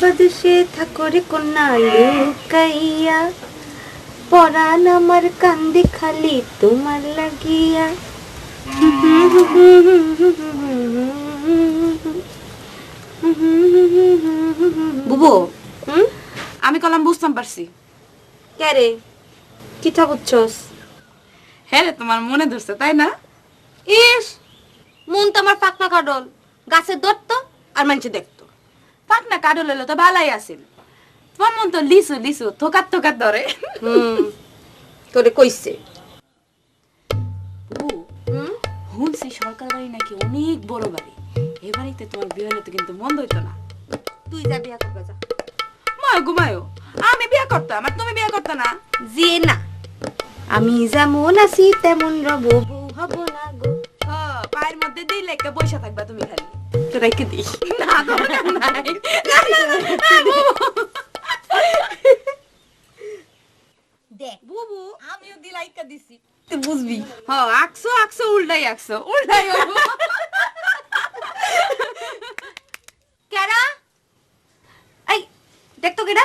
বাংলাদেশে থাকরে কন্যা লুকাইয়া পরাণ আমার কান্দি খালি তোমার লাগিয়া। বুবু আমি কলাম বুঝতাম পারছি। কে রে? কিথা বুঝছস হ্যাঁ রে তোমার মনে ধরছে তাই না? ইস! মন তো আমার পাকনা কাডল গাছে ধরতো আর মানুষে দেখতো পাক না কাডল হলে তো ভালাই আছিল। তোমার মন তো লিসু লিসু থোকাত থোকাত ধরে। হুম তোরে কইছে। শুনছি সরকার বাড়ি নাকি অনেক বড় বাড়ি। এ বাড়িতে তোমার বিয়ে হলে তো কিন্তু হইতো না। তুই যা বিয়া করবা যা। মায় ঘুমায়ো আমি বিয়ে করতাম আর তুমি বিয়ে করতে না? যে না আমি যেমন আছি তেমন রব বউ হব না গো। হ, পায়ের মধ্যে দিলে একটা পয়সা থাকবা তুমি খালি। তো রেখে দিই না দরকার নাই। দেখ বুবু আমিও দিলাইকা দিছি তুই বুঝবি হ আকছো আকছো উল্টাই আকছো উল্টাই। কেডা এই দেখ কেডা